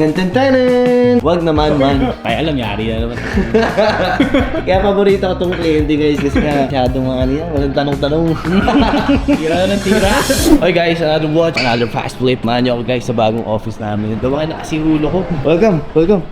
Ten ten tenen! Wag naman man. Ay, alam, yari na naman. Kaya paborito ko tong kliyente guys kasi nga masyadong mga ano yan, walang tanong-tanong. Tira na ng tira. Okay guys, another watch, another fast flip. Mahan niyo ako guys sa bagong office namin. Gawa na kasi ulo ko. Welcome, welcome.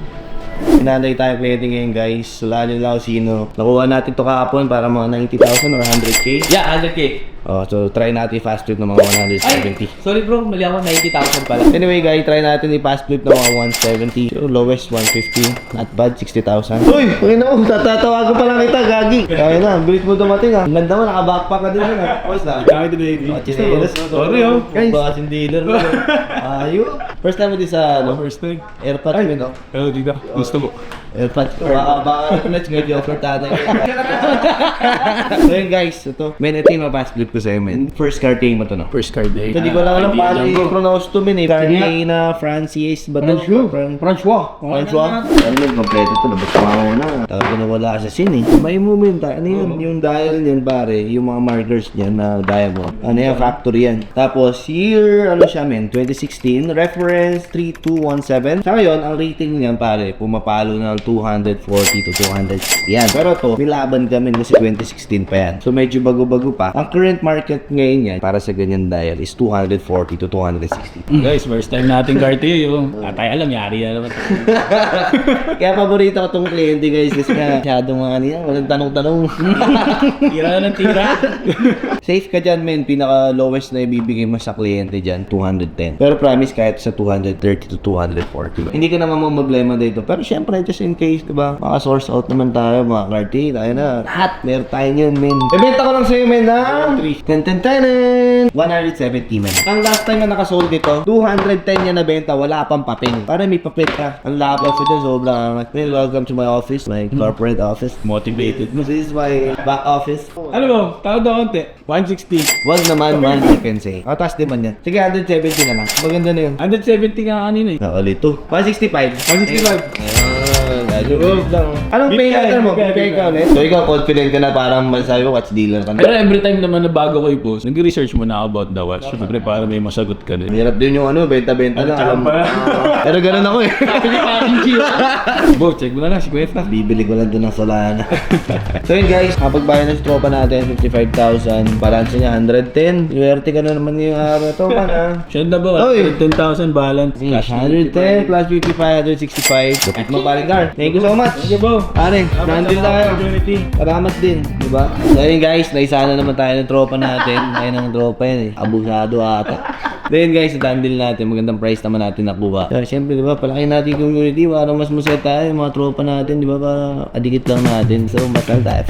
Pinalay tayo kliyente ngayon guys. Lalo lang sino. Nakuha natin to kahapon para mga 90,000 or 100k. Yeah, 100k. Oh, so try natin fast flip ng mga 170. sorry bro, mali ako, 90,000 pala. Anyway guys, try natin i-fast flip ng mga 170. So lowest 150. Not bad, 60,000. Uy! Uy na tatatawagan pa lang kita, gagi. Kaya na, bilis mo dumating ah. Ang ganda mo, naka-backpack ka din ah. Boys na. Kaya ito baby. Oh, chinelas. Sorry oh. Guys. Basin dealer mo. Ayo. First time mo din sa ano, First thing. airpod mo, no? Hello, dito. Gusto mo. Airpod ko. Baka, baka, let's go, offer tatay. so yun guys, ito. Men, ito yung fast flip ko sa'yo, men. First card game mo to, no? First card day. Hindi ko lang alam paano i-pronounce to, men, eh. Francis ba to? Fran- Francois. François? Ano yun, kompleto to. Labas pa ako na. Talaga na wala sa scene eh. May moment. Ano yun? Yung dial niyan pare. Yung mga markers niyan na diamond. Ano yan? Factory yan. Tapos year, ano siya men? 2016. Reference 3217. Sa ngayon, ang rating niyan pare, pumapalo ng 240 to 260 yan. Pero to, nilaban kami kasi 2016 pa yan. So medyo bago-bago pa. Ang current market ngayon yan, para sa ganyan dial, is 240 to 260. Guys, first time natin card yung. Atay, alam, yari na naman. Kaya paborito ko tong kliyente guys kasi nga masyadong mga ano yan, walang tanong-tanong. Tira na ng tira. Safe ka dyan men, pinaka lowest na ibibigay mo sa kliyente dyan, 210. Pero promise kahit sa 230 to 240. Hindi ka naman problema dito. Pero syempre, just in case, di ba? Maka-source out naman tayo, mga karti, tayo na. Lahat, meron tayo yun men. Ibenta ko lang sa'yo men na 10 10 10 170 men. Ang last time na nakasold dito, 210 yan na benta, wala pang papel. Para may papel ka. Ang lapad ko dyan, sobrang angat. Men, welcome to my office, my corporate office. Motivated mo. This is my back office. Ano ba? Tawad na konti. 160. Wag naman man, I can say. O, taas din man yan. Sige, 170 na lang. Maganda na yun. 170 nga kanina eh. Naulit to. 165. 165. Ayan, ayun. Anong pay ka mo? Pay ulit? So, ikaw confident ka na parang masabi ko, watch dealer ka Pero na. every time naman na bago ko i-post, nag-research muna ako about the watch. Siyempre, para may masagot ka din. Hirap din yung ano, benta-benta lang. Alam- pa. Pero ganun ako eh. Sabi ni Gio. Bo, check mo na lang si Kuweta. Bibili ko lang doon ng Solana. so yun guys, kapag bayan na si tropa natin, 55,000. Balance niya 110. URT ka na naman yung araw to, man ah. Siya na ba? Oy! 10,000 balance. Cash 110 plus 55, 165. Kapit mo paring car. Thank you so much. Thank you, Bo. Pare, nandun tayo. Salamat din, di ba? So yun guys, naisana naman tayo ng tropa natin. Ayun ang tropa yan eh. Abusado ata. Then guys, dandil natin. Magandang price naman natin nakuha. So, Siyempre, di ba, palaki natin yung community para mas masaya tayo, mga tropa natin, di ba, para adikit lang natin. So, matal tayo.